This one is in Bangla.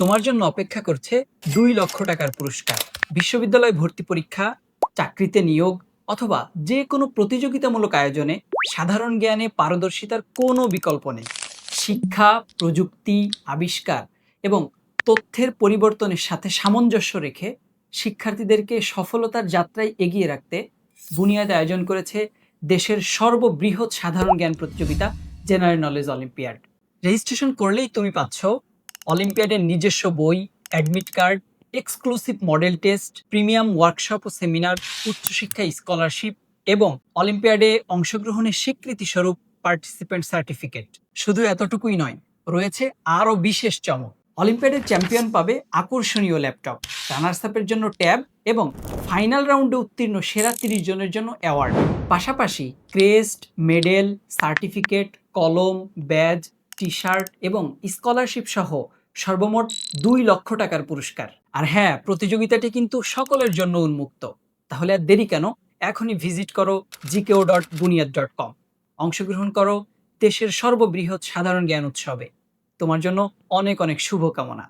তোমার জন্য অপেক্ষা করছে দুই লক্ষ টাকার পুরস্কার। বিশ্ববিদ্যালয় ভর্তি পরীক্ষা, চাকরিতে নিয়োগ অথবা যে কোনো প্রতিযোগিতামূলক আয়োজনে সাধারণ জ্ঞানে পারদর্শিতার কোনো বিকল্প নেই। শিক্ষা, প্রযুক্তি, আবিষ্কার এবং তথ্যের পরিবর্তনের সাথে সামঞ্জস্য রেখে শিক্ষার্থীদেরকে সফলতার যাত্রায় এগিয়ে রাখতে বুনিয়াদ আয়োজন করেছে দেশের সর্ববৃহৎ সাধারণ জ্ঞান প্রতিযোগিতা, জেনারেল নলেজ অলিম্পিয়াড। রেজিস্ট্রেশন করলেই তুমি পাচ্ছ অলিম্পিয়াডের নিজস্ব বই, admit card, exclusive model test, premium workshop ও সেমিনার, উচ্চশিক্ষা স্কলারশিপ এবং অলিম্পিয়াডে অংশগ্রহণের স্বীকৃতিস্বরূপ পার্টিসিপেন্ট সার্টিফিকেট। শুধু এতটুকুই নয়, রয়েছে আরও বিশেষ চমক। অলিম্পিয়াডের চ্যাম্পিয়ন পাবে আকর্ষণীয় ল্যাপটপ রানার্স আপের জন্য ট্যাব এবং ফাইনাল রাউন্ডে উত্তীর্ণ সেরা তিরিশ জনের জন্য অ্যাওয়ার্ড। পাশাপাশি ক্রেস্ট, মেডেল, সার্টিফিকেট, কলম, ব্যাজ টি শার্ট এবং স্কলারশিপ সহ সর্বমোট দুই লক্ষ টাকার পুরস্কার। আর হ্যাঁ প্রতিযোগিতাটি কিন্তু সকলের জন্য উন্মুক্ত। তাহলে আর দেরি কেন? এখনই ভিজিট করো জিকেও ডট বুনিয়াদ ডট কম। অংশগ্রহণ করো দেশের সর্ববৃহৎ সাধারণ জ্ঞান উৎসবে। তোমার জন্য অনেক অনেক শুভকামনা।